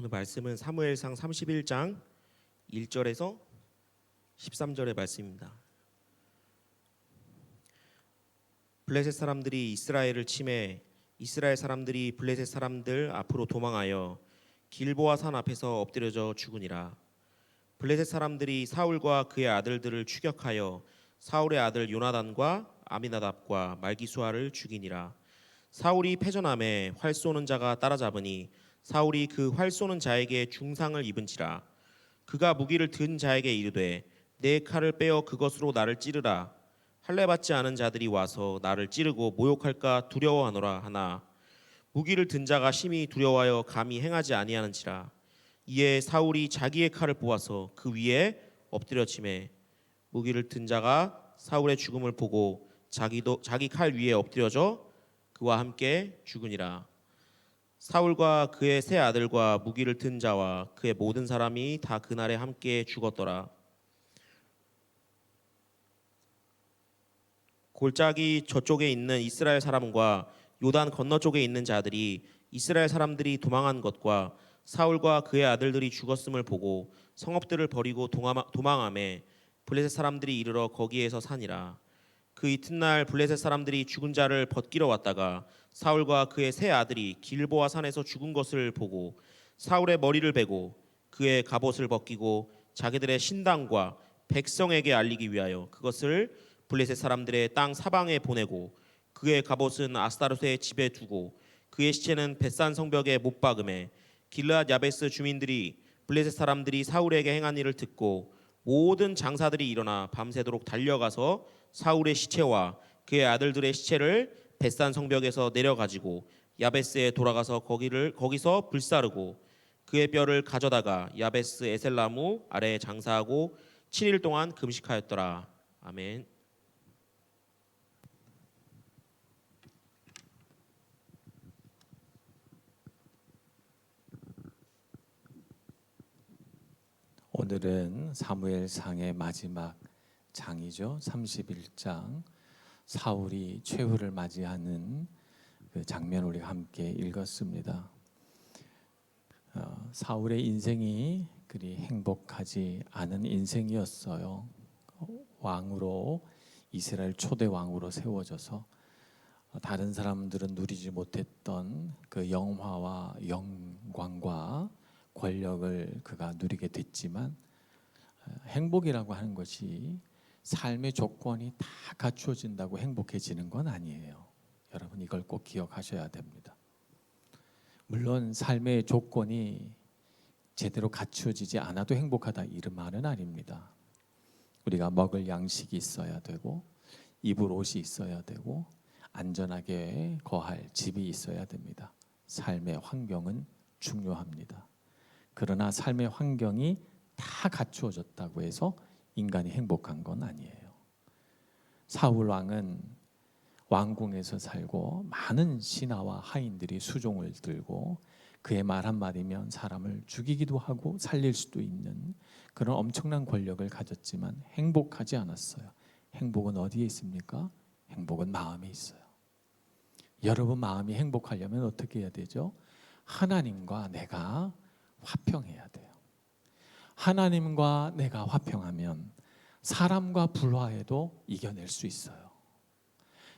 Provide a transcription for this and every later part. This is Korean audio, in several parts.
오늘 말씀은 사무엘상 31장 1절에서 13절의 말씀입니다. 블레셋 사람들이 이스라엘을 침해 이스라엘 사람들이 블레셋 사람들 앞으로 도망하여 길보아 산 앞에서 엎드려져 죽으니라. 블레셋 사람들이 사울과 그의 아들들을 추격하여 사울의 아들 요나단과 아미나답과 말기수아를 죽이니라. 사울이 패전함에 활 쏘는 자가 따라잡으니 사울이 그 활 쏘는 자에게 중상을 입은지라. 그가 무기를 든 자에게 이르되 내 칼을 빼어 그것으로 나를 찌르라. 할례 받지 않은 자들이 와서 나를 찌르고 모욕할까 두려워하노라 하나 무기를 든 자가 심히 두려워하여 감히 행하지 아니하는지라 이에 사울이 자기의 칼을 뽑아서 그 위에 엎드려 치매 무기를 든 자가 사울의 죽음을 보고 자기도 자기 칼 위에 엎드려져 그와 함께 죽으니라 사울과 그의 세 아들과 무기를 든 자와 그의 모든 사람이 다 그날에 함께 죽었더라. 골짜기 저쪽에 있는 이스라엘 사람과 요단 건너 쪽에 있는 자들이 이스라엘 사람들이 도망한 것과 사울과 그의 아들들이 죽었음을 보고 성읍들을 버리고 도망함에 블레셋 사람들이 이르러 거기에서 사니라 그 이튿날 블레셋 사람들이 죽은 자를 벗기러 왔다가 사울과 그의 세 아들이 길보아 산에서 죽은 것을 보고 사울의 머리를 베고 그의 갑옷을 벗기고 자기들의 신당과 백성에게 알리기 위하여 그것을 블레셋 사람들의 땅 사방에 보내고 그의 갑옷은 아스타로스의 집에 두고 그의 시체는 벳산 성벽에 못 박음에 길르앗 야베스 주민들이 블레셋 사람들이 사울에게 행한 일을 듣고 모든 장사들이 일어나 밤새도록 달려가서 사울의 시체와 그의 아들들의 시체를 벳산 성벽에서 내려 가지고 야베스에 돌아가서 거기를 거기서 불사르고 그의 뼈를 가져다가 야베스 에셀나무 아래에 장사하고 7일 동안 금식하였더라. 아멘. 오늘은 사무엘상의 마지막 장이죠. 31장 사울이 최후를 맞이하는 그 장면 우리 함께 읽었습니다. 어, 사울의 인생이 그리 행복하지 않은 인생이었어요. 왕으로 이스라엘 초대 왕으로 세워져서 어, 다른 사람들은 누리지 못했던 그 영화와 영광과 권력을 그가 누리게 됐지만 어, 행복이라고 하는 것이 삶의 조건이 다 갖추어진다고 행복해지는 건 아니에요. 여러분 이걸 꼭 기억하셔야 됩니다. 물론 삶의 조건이 제대로 갖추어지지 않아도 행복하다 이런 말은 아닙니다. 우리가 먹을 양식이 있어야 되고 입을 옷이 있어야 되고 안전하게 거할 집이 있어야 됩니다. 삶의 환경은 중요합니다. 그러나 삶의 환경이 다 갖추어졌다고 해서 인간이 행복한 건 아니에요. 사울 왕은 왕궁에서 살고 많은 신하와 하인들이 수종을 들고 그의 말 한마디면 사람을 죽이기도 하고 살릴 수도 있는 그런 엄청난 권력을 가졌지만 행복하지 않았어요. 행복은 어디에 있습니까? 행복은 마음에 있어요. 여러분 마음이 행복하려면 어떻게 해야 되죠? 하나님과 내가 화평해야 돼요. 하나님과 내가 화평하면 사람과 불화해도 이겨낼 수 있어요.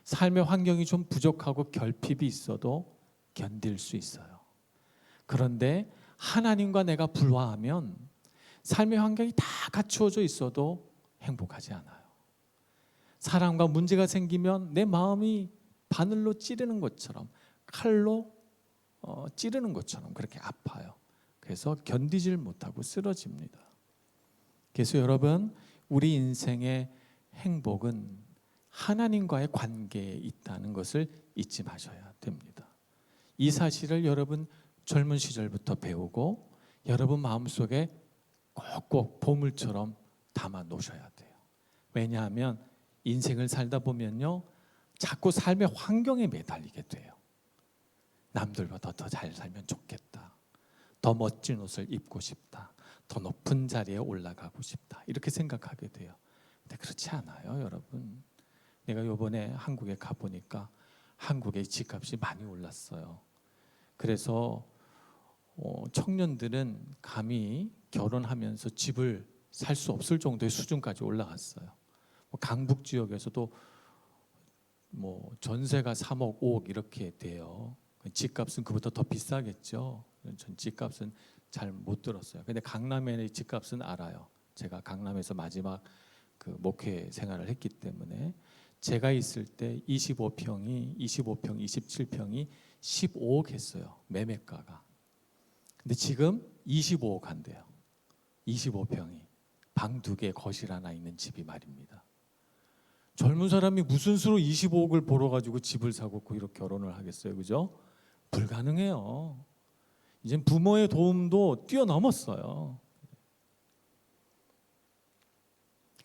삶의 환경이 좀 부족하고 결핍이 있어도 견딜 수 있어요. 그런데 하나님과 내가 불화하면 삶의 환경이 다 갖추어져 있어도 행복하지 않아요. 사람과 문제가 생기면 내 마음이 바늘로 찌르는 것처럼 칼로 어, 찌르는 것처럼 그렇게 아파요. 그래서 견디질 못하고 쓰러집니다. 그래서 여러분 우리 인생의 행복은 하나님과의 관계에 있다는 것을 잊지 마셔야 됩니다. 이 사실을 여러분 젊은 시절부터 배우고 여러분 마음속에 꼭꼭 보물처럼 담아 놓으셔야 돼요. 왜냐하면 인생을 살다 보면요. 자꾸 삶의 환경에 매달리게 돼요. 남들보다 더 잘 살면 좋겠다. 더 멋진 옷을 입고 싶다. 더 높은 자리에 올라가고 싶다. 이렇게 생각하게 돼요. 근데 그렇지 않아요, 여러분. 내가 요번에 한국에 가 보니까 한국의 집값이 많이 올랐어요. 그래서 어, 청년들은 감히 결혼하면서 집을 살 수 없을 정도의 수준까지 올라갔어요. 뭐 강북 지역에서도 뭐 전세가 3억, 5억 이렇게 돼요. 집값은 그보다 더 비싸겠죠. 전 집값은 잘 못 들었어요. 근데 강남의 집값은 알아요. 제가 강남에서 마지막 그 목회 생활을 했기 때문에 제가 있을 때 25평이 25평, 27평이 15억 했어요. 매매가가. 근데 지금 25억 한대요. 25평이 방 두 개, 거실 하나 있는 집이 말입니다. 젊은 사람이 무슨 수로 25억을 벌어 가지고 집을 사고 그 이렇게 결혼을 하겠어요. 그죠? 불가능해요. 이제 부모의 도움도 뛰어넘었어요.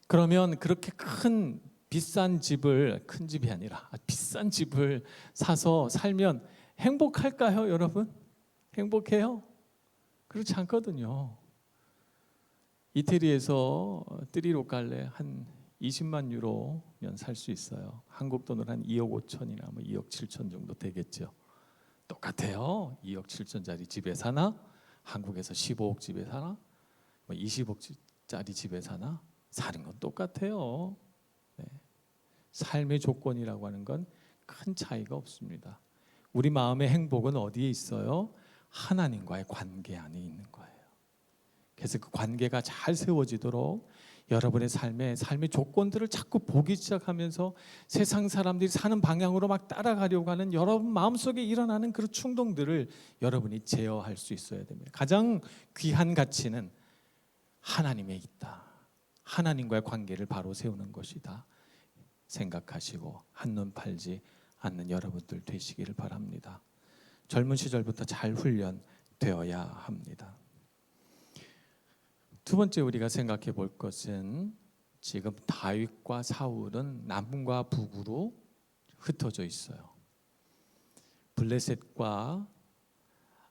그러면 그렇게 큰 비싼 집을 큰 집이 아니라 비싼 집을 사서 살면 행복할까요, 여러분? 행복해요? 그렇지 않거든요. 이태리에서 뜨리로 갈래 한 20만 유로면 살 수 있어요. 한국 돈으로 한 2억 5천이나 뭐 2억 7천 정도 되겠죠. 똑같아요. 2억 7천짜리 집에 사나 한국에서 15억 집에 사나 뭐 20억짜리 집에 사나 사는 건 똑같아요. 네. 삶의 조건이라고 하는 건 큰 차이가 없습니다. 우리 마음의 행복은 어디에 있어요? 하나님과의 관계 안에 있는 거예요. 그래서 그 관계가 잘 세워지도록 여러분의 삶에 삶의 조건들을 자꾸 보기 시작하면서 세상 사람들이 사는 방향으로 막 따라가려고 하는 여러분 마음속에 일어나는 그런 충동들을 여러분이 제어할 수 있어야 됩니다. 가장 귀한 가치는 하나님에 있다. 하나님과의 관계를 바로 세우는 것이다. 생각하시고 한눈 팔지 않는 여러분들 되시기를 바랍니다. 젊은 시절부터 잘 훈련되어야 합니다. 두 번째 우리가 생각해 볼 것은 지금 다윗과 사울은 남과 북으로 흩어져 있어요. 블레셋과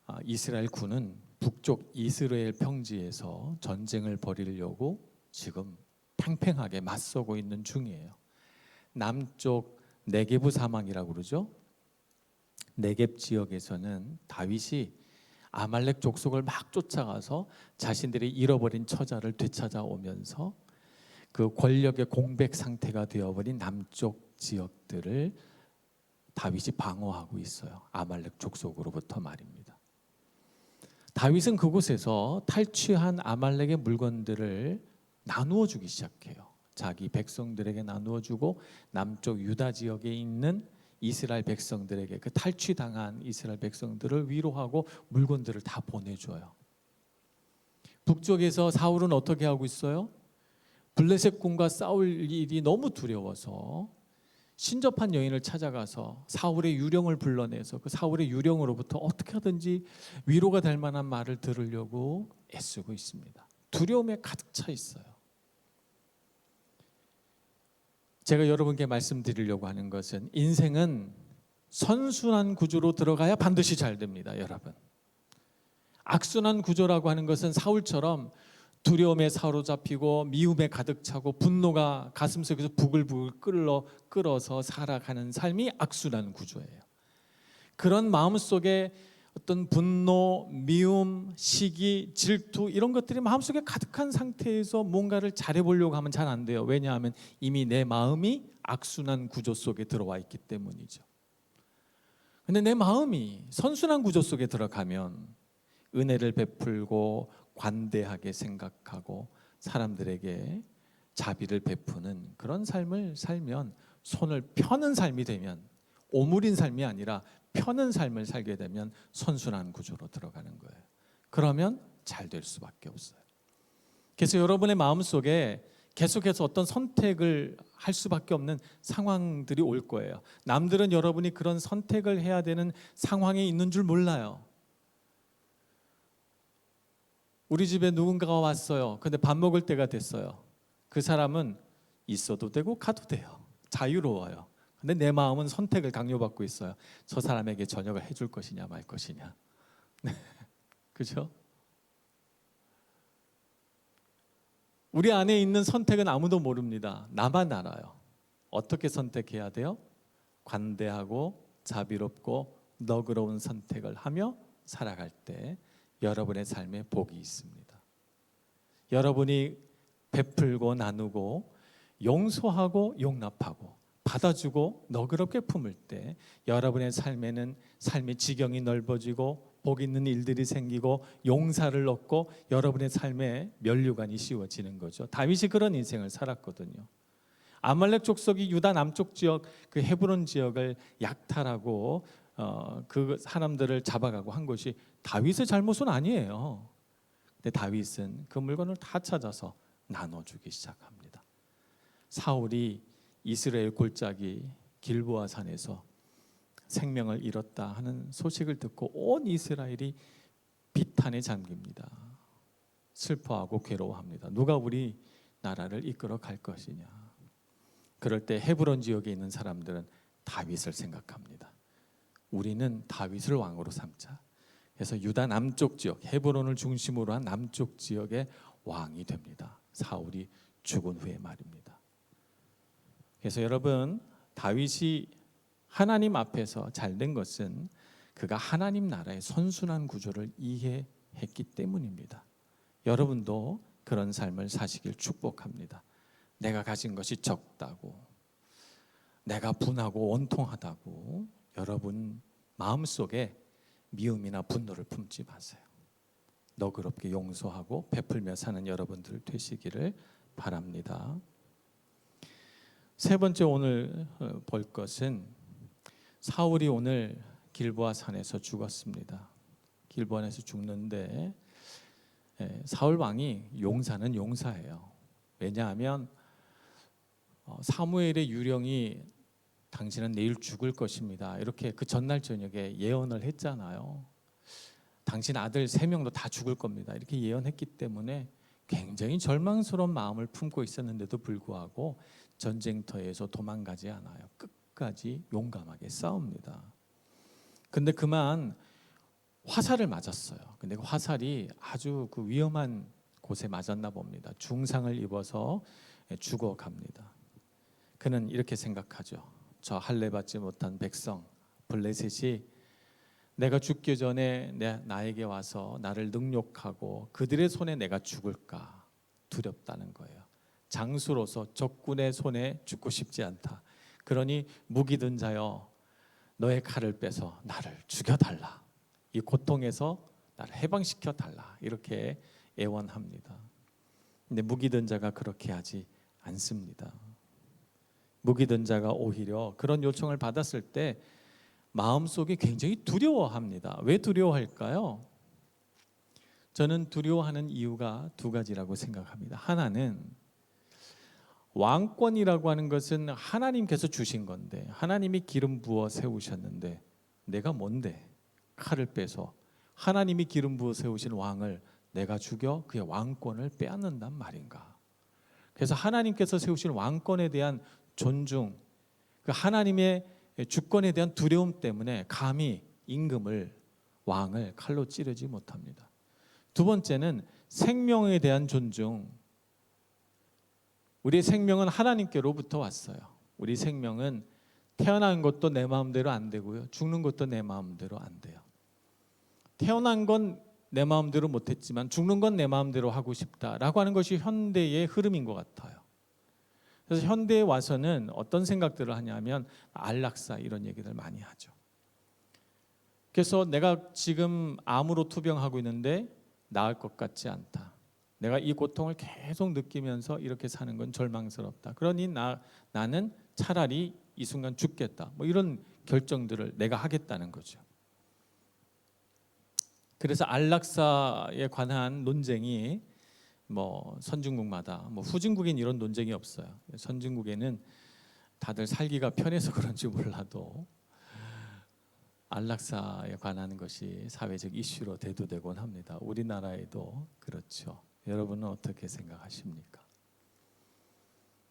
아, 이스라엘 군은 북쪽 이스라엘 평지에서 전쟁을 벌이려고 지금 팽팽하게 맞서고 있는 중이에요. 남쪽 네게부 사망이라고 그러죠. 네겝 지역에서는 다윗이 아말렉 족속을 막 쫓아가서 자신들이 잃어버린 처자를 되찾아오면서 그 권력의 공백 상태가 되어버린 남쪽 지역들을 다윗이 방어하고 있어요. 아말렉 족속으로부터 말입니다. 다윗은 그곳에서 탈취한 아말렉의 물건들을 나누어 주기 시작해요. 자기 백성들에게 나누어 주고 남쪽 유다 지역에 있는 이스라엘 백성들에게 그 탈취당한 이스라엘 백성들을 위로하고 물건들을 다 보내줘요. 북쪽에서 사울은 어떻게 하고 있어요? 블레셋 군과 싸울 일이 너무 두려워서 신접한 여인을 찾아가서 사울의 유령을 불러내서 그 사울의 유령으로부터 어떻게 하든지 위로가 될 만한 말을 들으려고 애쓰고 있습니다. 두려움에 가득 차 있어요. 제가 여러분께 말씀드리려고 하는 것은 인생은 선순환 구조로 들어가야 반드시 잘 됩니다, 여러분. 악순환 구조라고 하는 것은 사울처럼 두려움에 사로잡히고 미움에 가득 차고 분노가 가슴속에서 부글부글 끓어 끓어서 살아가는 삶이 악순환 구조예요. 그런 마음 속에 어떤 분노, 미움, 시기, 질투 이런 것들이 마음속에 가득한 상태에서 뭔가를 잘해 보려고 하면 잘 안 돼요. 왜냐하면 이미 내 마음이 악순환 구조 속에 들어와 있기 때문이죠. 근데 내 마음이 선순환 구조 속에 들어가면 은혜를 베풀고 관대하게 생각하고 사람들에게 자비를 베푸는 그런 삶을 살면 손을 펴는 삶이 되면 오물인 삶이 아니라 펴는 삶을 살게 되면 선순환 구조로 들어가는 거예요. 그러면 잘 될 수밖에 없어요. 그래서 여러분의 마음 속에 계속해서 어떤 선택을 할 수밖에 없는 상황들이 올 거예요. 남들은 여러분이 그런 선택을 해야 되는 상황에 있는 줄 몰라요. 우리 집에 누군가가 왔어요. 근데 밥 먹을 때가 됐어요. 그 사람은 있어도 되고 가도 돼요. 자유로워요. 근데 내 마음은 선택을 강요받고 있어요. 저 사람에게 저녁을 해줄 것이냐 말 것이냐. 그죠? 우리 안에 있는 선택은 아무도 모릅니다. 나만 알아요. 어떻게 선택해야 돼요? 관대하고 자비롭고 너그러운 선택을 하며 살아갈 때 여러분의 삶에 복이 있습니다. 여러분이 베풀고 나누고 용서하고 용납하고 받아주고 너그럽게 품을 때 여러분의 삶에는 삶의 지경이 넓어지고 복 있는 일들이 생기고 용사를 얻고 여러분의 삶에 면류관이 씌워지는 거죠. 다윗이 그런 인생을 살았거든요. 아말렉 족속이 유다 남쪽 지역 그 헤브론 지역을 약탈하고 어, 그 사람들을 잡아가고 한 것이 다윗의 잘못은 아니에요. 근데 다윗은 그 물건을 다 찾아서 나눠주기 시작합니다. 사울이 이스라엘 골짜기 길보아 산에서 생명을 잃었다 하는 소식을 듣고 온 이스라엘이 비탄에 잠깁니다. 슬퍼하고 괴로워합니다. 누가 우리 나라를 이끌어 갈 것이냐. 그럴 때 헤브론 지역에 있는 사람들은 다윗을 생각합니다. 우리는 다윗을 왕으로 삼자. 그래서 유다 남쪽 지역 헤브론을 중심으로 한 남쪽 지역의 왕이 됩니다. 사울이 죽은 후에 말입니다. 그래서 여러분 다윗이 하나님 앞에서 잘 된 것은 그가 하나님 나라의 선순환 구조를 이해했기 때문입니다. 여러분도 그런 삶을 사시길 축복합니다. 내가 가진 것이 적다고 내가 분하고 원통하다고 여러분 마음 속에 미움이나 분노를 품지 마세요. 너그럽게 용서하고 베풀며 사는 여러분들 되시기를 바랍니다. 세 번째 오늘 어, 볼 것은 사울이 오늘 길보아 산에서 죽었습니다. 길보아에서 죽는데 예, 사울 왕이 용사는 용사예요. 왜냐하면 어, 사무엘의 유령이 당신은 내일 죽을 것입니다. 이렇게 그 전날 저녁에 예언을 했잖아요. 당신 아들 세 명도 다 죽을 겁니다. 이렇게 예언했기 때문에 굉장히 절망스러운 마음을 품고 있었는데도 불구하고 전쟁터에서 도망가지 않아요. 끝까지 용감하게 싸웁니다. 근데 그만 화살을 맞았어요. 근데 그 화살이 아주 그 위험한 곳에 맞았나 봅니다. 중상을 입어서 죽어갑니다. 그는 이렇게 생각하죠. 저 할례 받지 못한 백성 블레셋이 내가 죽기 전에 내, 나에게 와서 나를 능욕하고 그들의 손에 내가 죽을까 두렵다는 거예요. 장수로서 적군의 손에 죽고 싶지 않다. 그러니 무기 든 자여 너의 칼을 빼서 나를 죽여달라. 이 고통에서 나를 해방시켜 달라. 이렇게 애원합니다. 근데 무기 든 자가 그렇게 하지 않습니다. 무기 든 자가 오히려 그런 요청을 받았을 때 마음속에 굉장히 두려워합니다. 왜 두려워할까요? 저는 두려워하는 이유가 두 가지라고 생각합니다. 하나는 왕권이라고 하는 것은 하나님께서 주신 건데 하나님이 기름 부어 세우셨는데 내가 뭔데 칼을 빼서 하나님이 기름 부어 세우신 왕을 내가 죽여 그의 왕권을 빼앗는단 말인가? 그래서 하나님께서 세우신 왕권에 대한 존중, 그 하나님의 주권에 대한 두려움 때문에 감히 임금을 왕을 칼로 찌르지 못합니다. 두 번째는 생명에 대한 존중. 우리의 생명은 하나님께로부터 왔어요. 우리 생명은 태어난 것도 내 마음대로 안 되고요. 죽는 것도 내 마음대로 안 돼요. 태어난 건 내 마음대로 못했지만 죽는 건 내 마음대로 하고 싶다라고 하는 것이 현대의 흐름인 것 같아요. 그래서 현대에 와서는 어떤 생각들을 하냐면 안락사 이런 얘기들 많이 하죠. 그래서 내가 지금 암으로 투병하고 있는데 나을 것 같지 않다. 내가 이 고통을 계속 느끼면서 이렇게 사는 건 절망스럽다. 그러니 나 나는 차라리 이 순간 죽겠다. 뭐 이런 결정들을 내가 하겠다는 거죠. 그래서 안락사에 관한 논쟁이 뭐 선진국마다 뭐 후진국엔 이런 논쟁이 없어요. 선진국에는 다들 살기가 편해서 그런지 몰라도 안락사에 관한 것이 사회적 이슈로 대두되곤 합니다. 우리나라에도 그렇죠. 여러분은 어떻게 생각하십니까?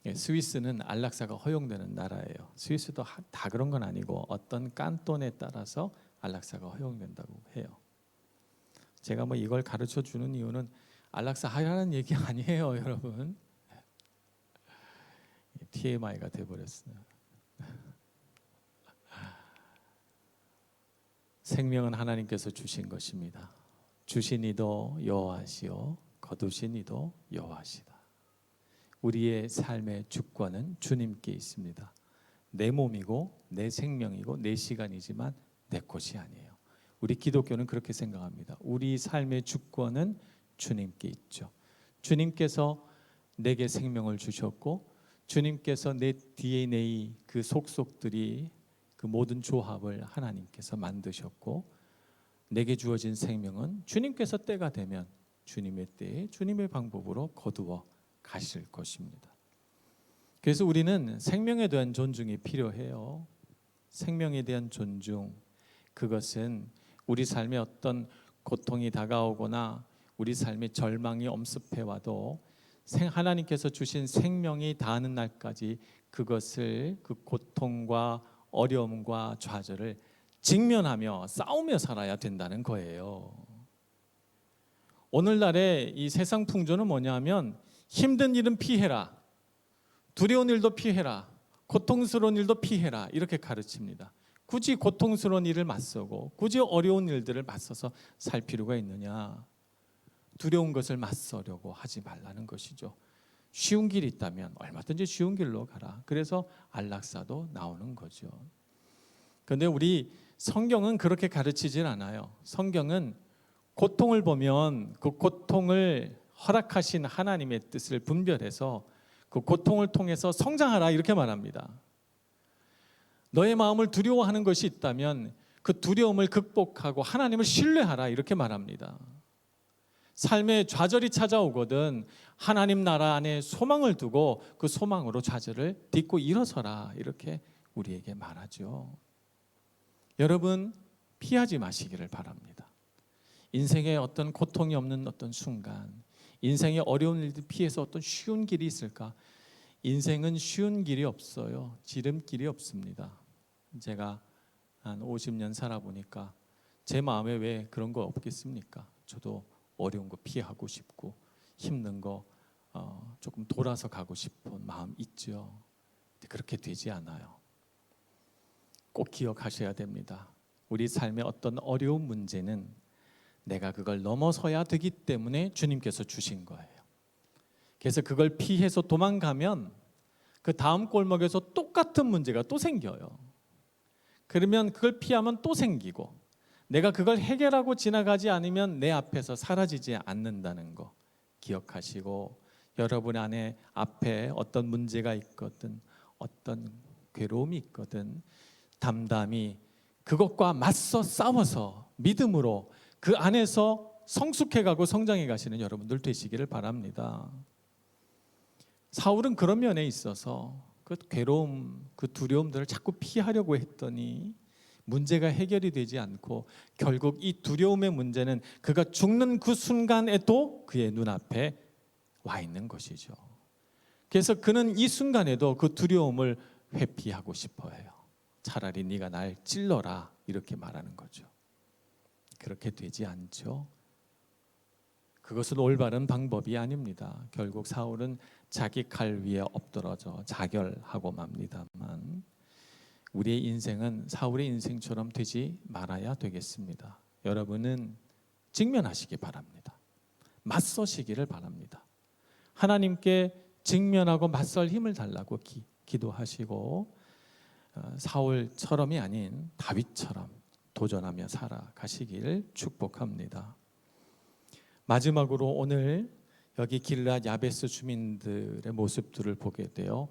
예, 스위스는 안락사가 허용되는 나라예요. 스위스도 하- 다 그런 건 아니고 어떤 깐톤에 따라서 안락사가 허용된다고 해요. 제가 뭐 이걸 가르쳐 주는 이유는 안락사 하라는 얘기 아니에요, 여러분. TMI가 돼 버렸어요. 생명은 하나님께서 주신 것입니다. 주신 이도 여호와시요 거두신 이도 여호와시다. 우리의 삶의 주권은 주님께 있습니다. 내 몸이고 내 생명이고 내 시간이지만 내 것이 아니에요. 우리 기독교는 그렇게 생각합니다. 우리 삶의 주권은 주님께 있죠. 주님께서 내게 생명을 주셨고 주님께서 내 DNA 그 속속들이 그 모든 조합을 하나님께서 만드셨고 내게 주어진 생명은 주님께서 때가 되면 주님의 때에 주님의 방법으로 거두어 가실 것입니다. 그래서 우리는 생명에 대한 존중이 필요해요. 생명에 대한 존중 그것은 우리 삶에 어떤 고통이 다가오거나 우리 삶에 절망이 엄습해 와도 생- 하나님께서 주신 생명이 닿는 날까지 그것을 그 고통과 어려움과 좌절을 직면하며 싸우며 살아야 된다는 거예요. 오늘날의 이 세상 풍조는 뭐냐면 힘든 일은 피해라. 두려운 일도 피해라. 고통스러운 일도 피해라. 이렇게 가르칩니다. 굳이 고통스러운 일을 맞서고 굳이 어려운 일들을 맞서서 살 필요가 있느냐? 두려운 것을 맞서려고 하지 말라는 것이죠. 쉬운 길이 있다면 얼마든지 쉬운 길로 가라. 그래서 안락사도 나오는 거죠. 그런데 우리 성경은 그렇게 가르치질 않아요. 성경은 고통을 보면 그 고통을 허락하신 하나님의 뜻을 분별해서 그 고통을 통해서 성장하라 이렇게 말합니다. 너의 마음을 두려워하는 것이 있다면 그 두려움을 극복하고 하나님을 신뢰하라 이렇게 말합니다. 삶에 좌절이 찾아오거든 하나님 나라 안에 소망을 두고 그 소망으로 좌절을 딛고 일어서라 이렇게 우리에게 말하죠. 여러분 피하지 마시기를 바랍니다. 인생에 어떤 고통이 없는 어떤 순간, 인생의 어려운 일들 피해서 어떤 쉬운 길이 있을까? 인생은 쉬운 길이 없어요. 지름길이 없습니다. 제가 한 50년 살아보니까 제 마음에 왜 그런 거 없겠습니까? 저도 어려운 거 피하고 싶고 힘든 거 어, 조금 돌아서 가고 싶은 마음 있죠. 그렇게 되지 않아요. 꼭 기억하셔야 됩니다. 우리 삶의 어떤 어려운 문제는 내가 그걸 넘어서야 되기 때문에 주님께서 주신 거예요. 그래서 그걸 피해서 도망가면 그 다음 골목에서 똑같은 문제가 또 생겨요. 그러면 그걸 피하면 또 생기고 내가 그걸 해결하고 지나가지 않으면 내 앞에서 사라지지 않는다는 거 기억하시고 여러분 안에 앞에 어떤 문제가 있거든 어떤 괴로움이 있거든 담담히 그것과 맞서 싸워서 믿음으로 그 안에서 성숙해가고 성장해 가시는 여러분들 되시기를 바랍니다. 사울은 그런 면에 있어서 그 괴로움, 그 두려움들을 자꾸 피하려고 했더니 문제가 해결이 되지 않고 결국 이 두려움의 문제는 그가 죽는 그 순간에도 그의 눈앞에 와 있는 것이죠. 그래서 그는 이 순간에도 그 두려움을 회피하고 싶어 해요. 차라리 네가 날 찔러라 이렇게 말하는 거죠. 그렇게 되지 않죠. 그것은 올바른 방법이 아닙니다. 결국 사울은 자기 칼 위에 엎드러져 자결하고 맙니다만 우리의 인생은 사울의 인생처럼 되지 말아야 되겠습니다. 여러분은 직면하시기 바랍니다. 맞서시기를 바랍니다. 하나님께 직면하고 맞설 힘을 달라고 기, 기도하시고 어, 사울처럼이 아닌 다윗처럼 도전하며 살아가시길 축복합니다. 마지막으로 오늘 여기 길라 야베스 주민들의 모습들을 보게 돼요.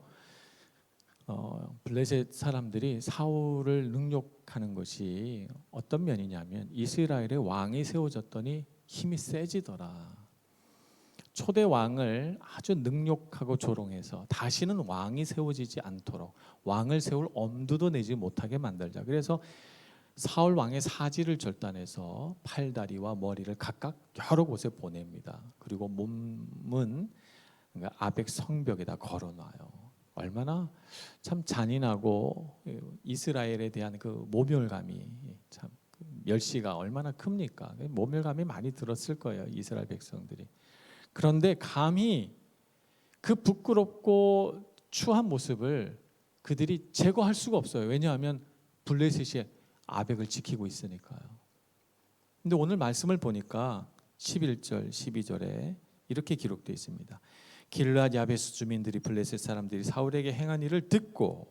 어, 블레셋 사람들이 사울을 능욕하는 것이 어떤 면이냐면 이스라엘의 왕이 세워졌더니 힘이 세지더라. 초대 왕을 아주 능욕하고 조롱해서 다시는 왕이 세워지지 않도록 왕을 세울 엄두도 내지 못하게 만들자. 그래서 사울 왕의 사지를 절단해서 팔다리와 머리를 각각 여러 곳에 보냅니다. 그리고 몸은 그러니까 아벡 성벽에다 걸어놔요. 얼마나 참 잔인하고 이스라엘에 대한 그 모멸감이 참 멸시가 얼마나 큽니까? 모멸감이 많이 들었을 거예요 이스라엘 백성들이. 그런데 감히 그 부끄럽고 추한 모습을 그들이 제거할 수가 없어요. 왜냐하면 블레셋이 아벡을 지키고 있으니까요. 근데 오늘 말씀을 보니까 11절 12절에 이렇게 기록되어 있습니다. 길앗 야베스 주민들이 블레셋 사람들이 사울에게 행한 일을 듣고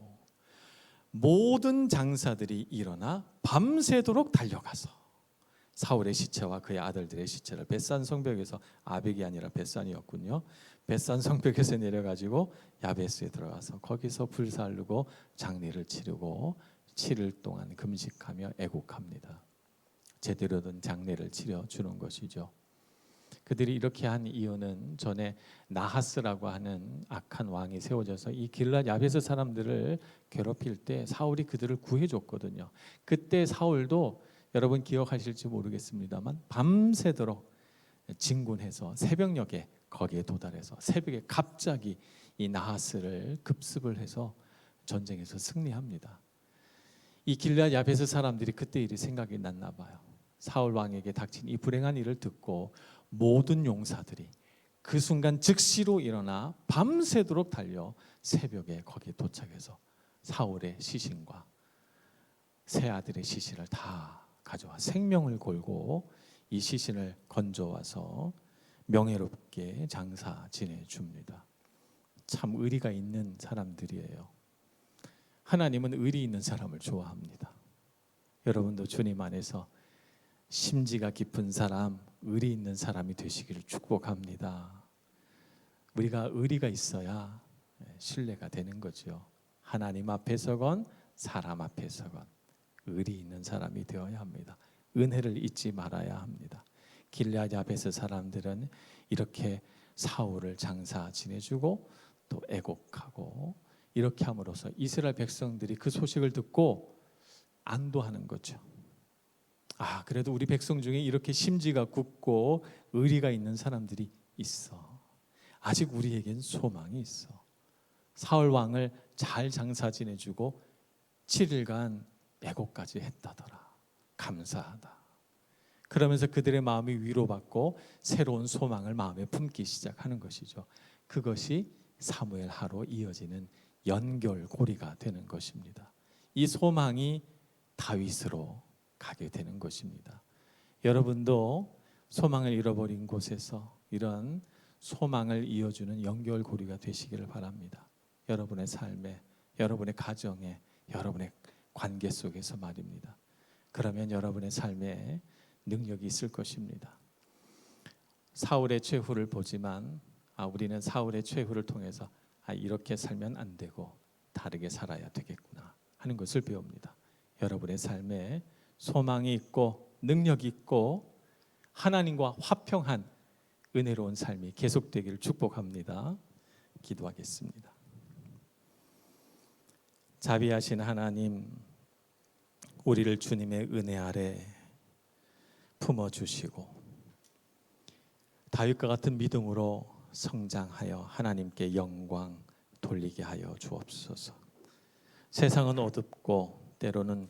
모든 장사들이 일어나 밤새도록 달려가서 사울의 시체와 그의 아들들의 시체를 벳산 성벽에서 아벡이 아니라 벳산이었군요. 벳산 성벽에서 내려가지고 야베스에 들어가서 거기서 불살르고 장례를 치르고 7일 동안 금식하며 애곡합니다. 제대로 된 장례를 치러 주는 것이죠. 그들이 이렇게 한 이유는 전에 나하스라고 하는 악한 왕이 세워져서 이 길랏 야베스 사람들을 괴롭힐 때 사울이 그들을 구해줬거든요. 그때 사울도 여러분 기억하실지 모르겠습니다만 밤새도록 진군해서 새벽녘에 거기에 도달해서 새벽에 갑자기 이 나하스를 급습을 해서 전쟁에서 승리합니다. 이 길앗 야베스 사람들이 그때 일이 생각이 났나 봐요. 사울 왕에게 닥친 이 불행한 일을 듣고 모든 용사들이 그 순간 즉시로 일어나 밤새도록 달려 새벽에 거기에 도착해서 사울의 시신과 새 아들의 시신을 다 가져와 생명을 걸고 이 시신을 건져와서 명예롭게 장사 지내 줍니다. 참 의리가 있는 사람들이에요. 하나님은 의리 있는 사람을 좋아합니다. 여러분도 주님 안에서 심지가 깊은 사람, 의리 있는 사람이 되시기를 축복합니다. 우리가 의리가 있어야 신뢰가 되는 거죠. 하나님 앞에서건 사람 앞에서건 의리 있는 사람이 되어야 합니다. 은혜를 잊지 말아야 합니다. 길앗 야베스 사람들은 이렇게 사울을 장사 지내주고 또 애곡하고 이렇게 함으로써 이스라엘 백성들이 그 소식을 듣고 안도하는 거죠. 아, 그래도 우리 백성 중에 이렇게 심지가 굳고 의리가 있는 사람들이 있어. 아직 우리에겐 소망이 있어. 사울 왕을 잘 장사 지내주고 7일간 애고까지 했다더라. 감사하다. 그러면서 그들의 마음이 위로받고 새로운 소망을 마음에 품기 시작하는 것이죠. 그것이 사무엘 하로 이어지는 연결고리가 되는 것입니다. 이 소망이 다윗으로 가게 되는 것입니다. 여러분도 소망을 잃어버린 곳에서 이런 소망을 이어주는 연결고리가 되시기를 바랍니다. 여러분의 삶에, 여러분의 가정에, 여러분의 관계 속에서 말입니다. 그러면 여러분의 삶에 능력이 있을 것입니다. 사울의 최후를 보지만 아, 우리는 사울의 최후를 통해서 아, 이렇게 살면 안 되고 다르게 살아야 되겠구나 하는 것을 배웁니다. 여러분의 삶에 소망이 있고 능력이 있고 하나님과 화평한 은혜로운 삶이 계속되기를 축복합니다. 기도하겠습니다. 자비하신 하나님, 우리를 주님의 은혜 아래 품어 주시고 다윗과 같은 믿음으로 성장하여 하나님께 영광 돌리게 하여 주옵소서. 세상은 어둡고 때로는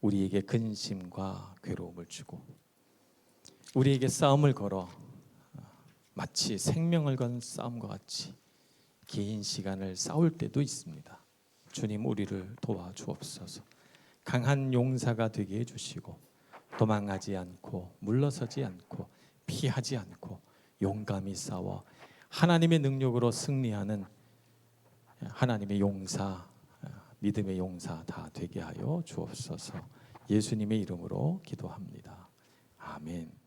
우리에게 근심과 괴로움을 주고 우리에게 싸움을 걸어 마치 생명을 건 싸움과 같이 긴 시간을 싸울 때도 있습니다. 주님 우리를 도와 주옵소서. 강한 용사가 되게 해 주시고 도망가지 않고 물러서지 않고 피하지 않고 용감히 싸워 하나님의 능력으로 승리하는 하나님의 용사 믿음의 용사 다 되게 하여 주옵소서. 예수님의 이름으로 기도합니다. 아멘.